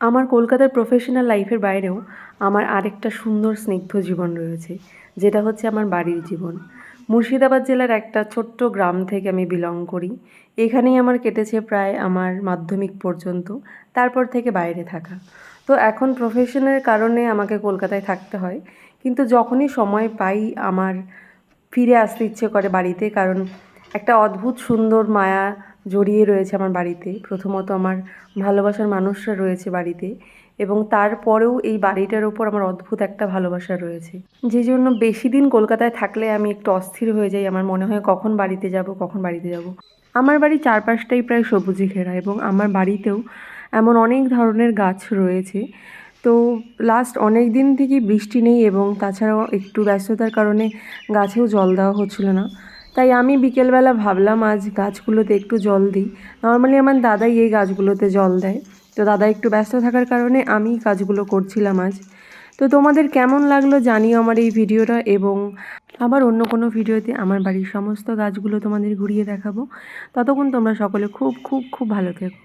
আমার কলকাতার প্রফেশনাল লাইফের বাইরেও আমার আরেকটা সুন্দর স্নিগ্ধ জীবন রয়েছে, যেটা হচ্ছে আমার বাড়ির জীবন। মুর্শিদাবাদ জেলার একটা ছোট্ট গ্রাম থেকে আমি বিলং করি। এখানেই আমার কেটেছে প্রায় আমার মাধ্যমিক পর্যন্ত, তারপর থেকে বাইরে থাকা। তো এখন প্রফেশনের কারণে আমাকে কলকাতায় থাকতে হয়, কিন্তু যখনই সময় পাই আমার ফিরে আসতে ইচ্ছে করে বাড়িতে, কারণ একটা অদ্ভুত সুন্দর মায়া জড়িয়ে রয়েছে আমার বাড়িতে। প্রথমত আমার ভালোবাসার মানুষরা রয়েছে বাড়িতে এবং তারপরেও এই বাড়িটার ওপর আমার অদ্ভুত একটা ভালোবাসা রয়েছে। যে জন্য বেশি দিন কলকাতায় থাকলে আমি একটু অস্থির হয়ে যাই, আমার মনে হয় কখন বাড়িতে যাব, কখন বাড়িতে যাব। আমার বাড়ির চারপাশটাই প্রায় সবুজে ঘেরা এবং আমার বাড়িতেও এমন অনেক ধরনের গাছ রয়েছে। তো লাস্ট অনেক দিন থেকেই বৃষ্টি নেই এবং তাছাড়াও একটু ব্যস্ততার কারণে গাছেও জল দেওয়া হচ্ছিল না। তাই আমি বিকেলবেলা ভাবলাম, আজ গাছগুলোতে একটু জল দিই। নর্মালি আমার দাদাই এই গাছগুলোতে জল দেয়। তো দাদা একটু ব্যস্ত থাকার কারণে আমি কাজগুলো করছিলাম আজ। তো তোমাদের কেমন লাগল জানিও আমার এই ভিডিওটা এবং আবার অন্য কোনো ভিডিওতে আমার বাড়ির সমস্ত গাছগুলো তোমাদের ঘুরিয়ে দেখাবো। ততক্ষণ তোমরা সকলে খুব খুব খুব ভালো থেকো।